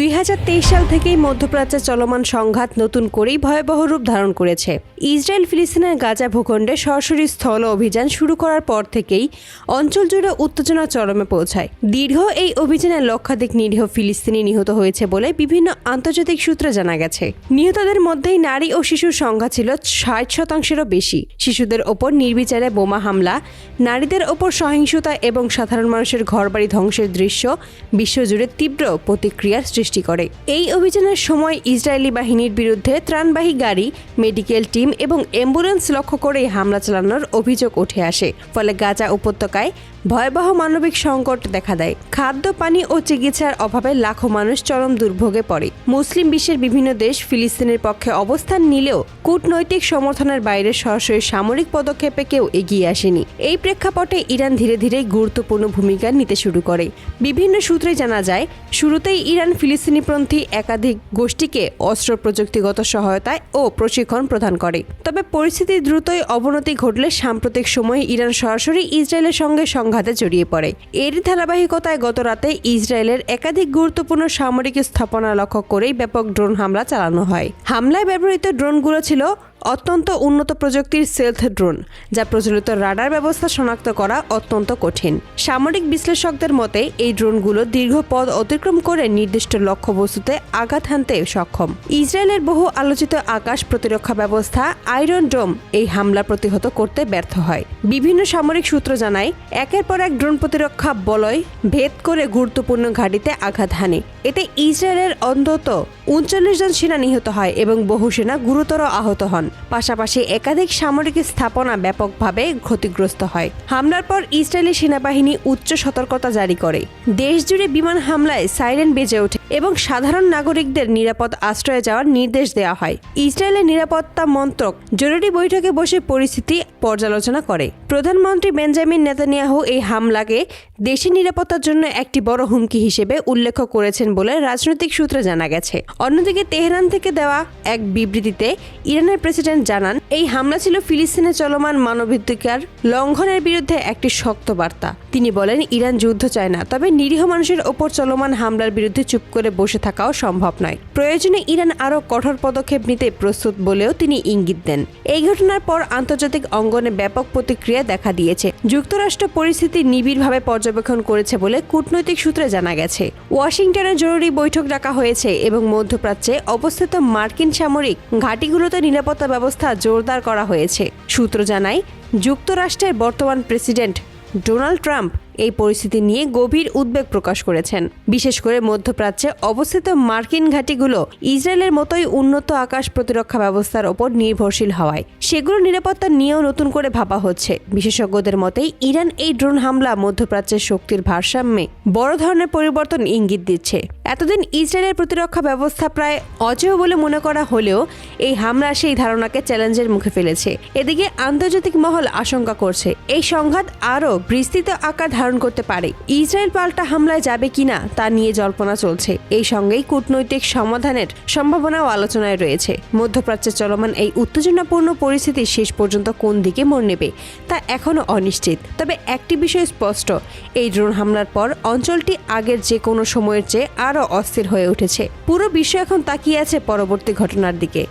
দুই হাজার তেইশ সাল থেকেই মধ্যপ্রাচ্যে চলমান সংঘাত নতুন করেই ভয়াবহ রূপ ধারণ করেছে। ইসরায়েল ফিলিস্তিনের গাজা ভূখণ্ডে সরাসরি স্থল অভিযান শুরু করার পর থেকেই অঞ্চল জুড়ে উত্তেজনা চরমে পৌঁছায়। দীর্ঘ এই অভিযানে লক্ষাধিক নিরীহ ফিলিস্তিনি নিহত হয়েছে বলে বিভিন্ন আন্তর্জাতিক সূত্রে জানা গেছে। নিহতদের মধ্যেই নারী ও শিশুর সংখ্যা ছিল ষাট শতাংশেরও বেশি। শিশুদের ওপর নির্বিচারে বোমা হামলা, নারীদের ওপর সহিংসতা এবং সাধারণ মানুষের ঘরবাড়ি ধ্বংসের দৃশ্য বিশ্বজুড়ে তীব্র প্রতিক্রিয়ার সৃষ্টি করে। এই অভিযানের সময় ইসরায়েলি বাহিনীর বিরুদ্ধে ত্রাণবাহী গাড়ি, মেডিকেল টিম এবং অ্যাম্বুলেন্স লক্ষ্য করে হামলা চালানোর অভিযোগ উঠে আসে। ফলে গাজা উপত্যকায় ভয়াবহ মানবিক সংকট দেখা দেয়। খাদ্য, পানি ও চিকিৎসার অভাবে লাখো মানুষ চরম দুর্ভোগে পড়ে। মুসলিম বিশ্বের বিভিন্ন দেশ ফিলিস্তিনের পক্ষে অবস্থান নিলেও কূটনৈতিক সমর্থনের বাইরে সরাসরি সামরিক পদক্ষেপে কেউ এগিয়ে আসেনি। এই প্রেক্ষাপটে ইরান ধীরে ধীরে গুরুত্বপূর্ণ ভূমিকা নিতে শুরু করে। বিভিন্ন সূত্রে জানা যায়, শুরুতেই ইরান ফিলিস্তিনিপন্থী একাধিক গোষ্ঠীকে অস্ত্র প্রযুক্তিগত সহায়তায় ও প্রশিক্ষণ প্রদান করে। তবে পরিস্থিতি দ্রুতই অবনতি ঘটলে সাম্প্রতিক সময়ে ইরান সরাসরি ইসরায়েলের সঙ্গে সংঘাতে জড়িয়ে পড়ে। এর ধারাবাহিকতায় গত রাতে ইসরায়েলের একাধিক গুরুত্বপূর্ণ সামরিক স্থাপনা লক্ষ্য করেই ব্যাপক ড্রোন হামলা চালানো হয়। হামলায় ব্যবহৃত ড্রোনগুলো ছিল অত্যন্ত উন্নত প্রযুক্তির সেলথ ড্রোন, যা প্রচলিত রাডার ব্যবস্থা শনাক্ত করা অত্যন্ত কঠিন। সামরিক বিশ্লেষকদের মতে, এই ড্রোনগুলো দীর্ঘ পথ অতিক্রম করে নির্দিষ্ট লক্ষ্যবস্তুতে আঘাত হানতে সক্ষম। ইসরায়েলের বহু আলোচিত আকাশ প্রতিরক্ষা ব্যবস্থা আয়রন ডোম এই হামলা প্রতিহত করতে ব্যর্থ হয়। বিভিন্ন সামরিক সূত্র জানায়, একের পর এক ড্রোন প্রতিরক্ষা বলয় ভেদ করে গুরুত্বপূর্ণ ঘাঁটিতে আঘাত হানে। এতে ইসরায়েলের অন্তত উনচল্লিশ জন সেনা নিহত হয় এবং বহু সেনা গুরুতর আহত হন। পাশাপাশি একাধিক সামরিক স্থাপনা ব্যাপকভাবে ক্ষতিগ্রস্ত হয়। হামলার পর ইসরায়েলি সেনাবাহিনী উচ্চ সতর্কতা জারি করে। দেশজুড়ে বিমান হামলায় সাইরেন বেজে ওঠে এবং সাধারণ নাগরিকদের নিরাপদ আশ্রয়ে যাওয়ার নির্দেশ দেওয়া হয়। ইসরায়েলের নিরাপত্তা মন্ত্রক জরুরি বৈঠকে বসে পরিস্থিতি পর্যালোচনা করে। প্রধানমন্ত্রী বেঞ্জামিন নেতানিয়াহু এই হামলাকে দেশের নিরাপত্তার জন্য একটি বড় হুমকি হিসেবে উল্লেখ করেছেন বলে রাজনৈতিক সূত্রে জানা গেছে। অন্যদিকে তেহরান থেকে দেওয়া এক বিবৃতিতে ইরানের প্রেসিডেন্ট জানান, এই হামলা ছিল ফিলিস্তিনে চলমান মানবাধিকার লঙ্ঘনের বিরুদ্ধে একটি শক্ত বার্তা। তিনি বলেন, ইরান যুদ্ধ চায় না, তবে নিরীহ মানুষের ওপর চলমান হামলার বিরুদ্ধে চুপ করে বসে থাকাও সম্ভব নয়। প্রয়োজনে ইরান আরও কঠোর পদক্ষেপ নিতে প্রস্তুত বলেও তিনি ইঙ্গিত দেন। এই ঘটনার পর আন্তর্জাতিক অঙ্গনে ব্যাপক প্রতিক্রিয়া দেখা দিয়েছে। যুক্তরাষ্ট্র পরিস্থিতি নিবিড়ভাবে পর্যবেক্ষণ করেছে বলে কূটনৈতিক সূত্রে জানা গেছে। ওয়াশিংটনে জরুরি বৈঠক ডাকা হয়েছে এবং মধ্যপ্রাচ্যে অবস্থিত মার্কিন সামরিক ঘাঁটিগুলোতে নিরাপত্তা ব্যবস্থা জোরদার করা হয়েছে। সূত্র জানায় যুক্তরাষ্ট্রের বর্তমান প্রেসিডেন্ট ডোনাল্ড ট্রাম্প এই পরিস্থিতি নিয়ে গভীর উদ্বেগ প্রকাশ করেছেন। বিশেষ করে মধ্যপ্রাচ্যে অবস্থিত মার্কিন ঘাঁটিগুলো ইসরায়েলের মতোই উন্নত আকাশ প্রতিরক্ষা ব্যবস্থার ওপর নির্ভরশীল হওয়ায় সেগুলো নিরাপত্তা নিয়েও নতুন করে ভাবা হচ্ছে। বিশেষজ্ঞদের মতেই ইরান এই ড্রোন হামলা মধ্যপ্রাচ্যের শক্তির ভারসাম্যে বড় ধরনের পরিবর্তন ইঙ্গিত দিচ্ছে। এতদিন ইসরায়েলের প্রতিরক্ষা ব্যবস্থা প্রায় অজেয় বলে মনে করা হলেও এই হামলা সেই ধারণাকে চ্যালেঞ্জের মুখে ফেলেছে। এদিকে আন্তর্জাতিক মহল আশঙ্কা করছে, এই সংঘাত আরও বিস্তৃত আকার ধারণ করতে পারে। ইসরায়েল পাল্টা হামলায় যাবে কিনা তা নিয়ে জল্পনা চলছে। এই সঙ্গেই কূটনৈতিক সমাধানের সম্ভাবনাও আলোচনায় রয়েছে। মধ্যপ্রাচ্যে চলমান এই উত্তেজনাপূর্ণ পরিস্থিতি শেষ পর্যন্ত কোন দিকে মোড় নেবে তা এখনও অনিশ্চিত। তবে একটি বিষয় স্পষ্ট, এই ড্রোন হামলার পর অঞ্চলটি আগের যে কোনো সময়ের চেয়ে আরও অস্থির হয়ে উঠেছে। পুরো বিশ্ব এখন তাকিয়ে আছে পরবর্তী ঘটনার দিকে।